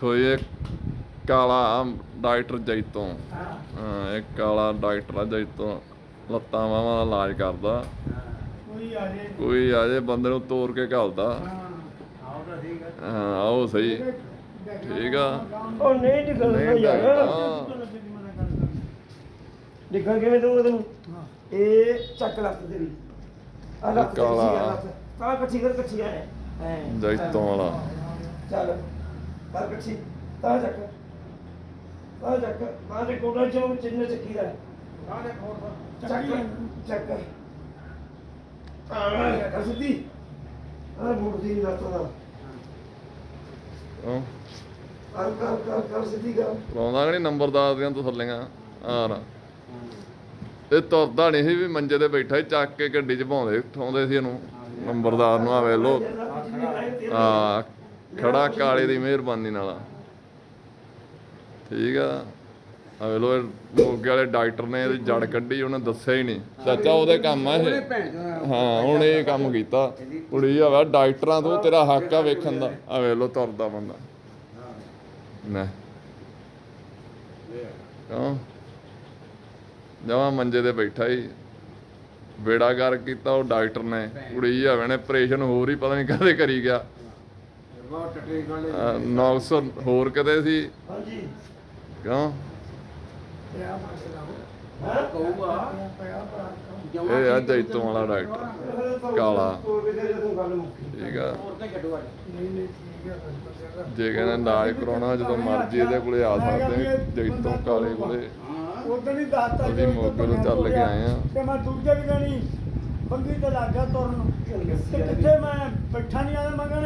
ਕੋਈ ਇੱਕ ਕਾਲਾ ਡਾਕਟਰ ਜੈਤੋਂ ਹਾਂ ਇੱਕ ਕਾਲਾ ਡਾਕਟਰ ਆ ਜੈਤੋਂ ਲੱਤਾਂ ਬਾਹਾਂ ਦਾ ਇਲਾਜ ਕਰਦਾ ਕੋਈ ਆ ਜੇ ਕੋਈ ਆ ਜੇ ਬੰਦੇ ਨੂੰ ਤੋੜ ਕੇ ਘਲਦਾ ਹਾਂ ਆਓ ਤਾਂ ਠੀਕ ਹੈ ਹਾਂ ਆਓ ਸਹੀ ਠੀਕ ਆ ਉਹ ਨਹੀਂ ਨਿਕਲਦਾ ਯਾਰ ਨਿਕਲ ਕਿਵੇਂ ਤੂੰ ਤੈਨੂੰ ਇਹ ਚੱਕ ਲੱਤ ਤੇਰੀ ਆ ਲੱਤ ਤੇਰੀ ਕਾਲਾ। ਕਾਲਾ ਕੱਚੀ ਕਰ ਕੱਚੀ ਆ ਜੈਤੋਂ ਵਾਲਾ ਚੱਲ ਕਰ ਕੱਚੀ ਤਾਂ ਚੱਕ। ਤਾਂ ਚੱਕ। ਮਾਂ ਦੇ ਕੋਟਾ ਚ ਚਿੰਨ ਚੱਕੀ ਦਾ। ਆ ਦੇ ਖੋਰ ਚੱਕ। ਚੱਕ ਆ ਆ ਮੂੜ ਦੀ ਹਾਂ। ਕਰ ਕਰ ਕਰ ਕਰ ਸਿੱਧੀ ਲਾਉਂਦਾ ਕਿ ਨੰਬਰ ਦੱਸ ਦਿਆਂ ਤੂੰ ਥੱਲੇਗਾ ਆ ਰਾ ਇਹ ਤੁਰਦਾ ਨਹੀਂ ਸੀ ਵੀ ਮੰਜੇ ਤੇ ਬੈਠਾ ਸੀ ਚੱਕ ਕੇ ਗੱਡੀ 'ਚ ਪਾਉਂਦੇ ਠਾਉਂਦੇ ਸੀ ਇਹਨੂੰ। ਨੰਬਰਦਾਰ ਨੂੰ ਆ ਵੇ ਲੋ ਆ ਖੜਾ ਕਾਲੇ ਦੀ ਮਿਹਰਬਾਨੀ ਨਾਲ ਠੀਕ ਆ। ਆ ਲੋ ਮੋਗੇ ਵਾਲੇ ਡਾਕਟਰ ਨੇ ਇਹਦੀ ਜੜ ਕੱਢੀ, ਉਹਨੇ ਦੱਸਿਆ ਹੀ ਨਹੀਂ। ਚਾਚਾ ਉਹਦੇ ਕੰਮ ਆ ਇਹ। ਹਾਂ, ਹੁਣ ਇਹ ਕੰਮ ਕੀਤਾ। ਕੁੜੀ ਆ ਡਾਕਟਰਾਂ ਤੋਂ ਤੇਰਾ ਹੱਕ ਆ ਵੇਖਣ ਦਾ। ਆ ਲੋ ਤੁਰਦਾ ਬੰਦਾ। ਨਾ ਕਿਉਂ? ਜਮਾ ਮੰਜੇ ਤੇ ਬੈਠਾ ਹੀ। ਬੇੜਾ ਕਰ ਕੀਤਾ ਉਹ ਡਾਕਟਰ ਨੇ। ਕੁੜੀ ਆਵੇ ਨੇ ਆਪਰੇਸ਼ਨ ਹੋਰ ਹੀ ਪਤਾ ਨਹੀਂ ਕਦੇ ਕਰੀ ਗਿਆ। ਅਹ ਹੋਰ ਕਿਤੇ ਸੀ? ਹਾਂਜੀ। ਕਿਉਂ? ਹਾਂ ਇਹ ਆ ਜੈਤੋਂ ਵਾਲਾ ਡਾਕਟਰ ਕਾਲਾ। ਠੀਕ ਆ। ਅੱਜ ਹੈ ਜੇ ਕਹਿੰਦਾ ਇਲਾਜ ਕਰਾਉਣਾ ਜਦੋਂ ਮਰਜ਼ੀ ਇਹਦੇ ਕੋਲੇ ਆ ਸਕਦੇ ਜੈਤੋਂ ਕਾਲੇ ਕੋਲੇ। ਹਾਂ ਉਦੋਂ ਹੀ ਦੱਸਤਾ ਅਸੀਂ ਮੋਗੇ ਤੋਂ ਚੱਲ ਕੇ ਆਏ ਆ ਤੇ ਮੈਂ ਦੂਜੇ ਵੀ ਹੀ ਬੰਗੀ ਤੇ ਲੱਗ ਤੁਰਨ ਚੱਲ ਤੇ ਗਿਆ ਕਿੱਥੇ ਮੈਂ ਬੈਠਾ ਨਹੀਂ ਆਦਾ ਮਗਨ